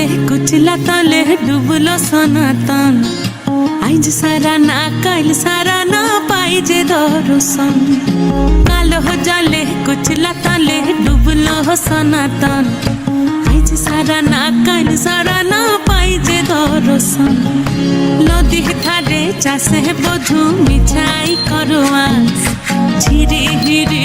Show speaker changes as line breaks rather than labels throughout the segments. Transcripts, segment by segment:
জলে কুচলা তলে ডুবলো সনাতন আইজ সারা না কাল সারা না পাই যে দর্শন কালো জলে কুচলা তলে ডুবলো সনাতন আইজ সারা না কাল সারা না পাই যে দর্শন নদী ধারে চাষে বধু মিছাই করোয়াস ঝিরি হিরি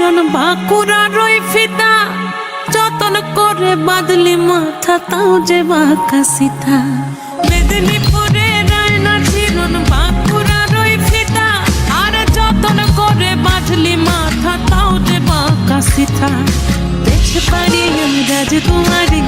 না ছিরন বাঁকুড়া রই ফিতা। যতন করে বাদলি মাথা, তাও যে বাঁকা সীতা মেদিনীপুরে ফিতা। আর যতন করে মাথা, তাও যে বাঁকা সীতা দেখতে পারি আমি রাজকুমারী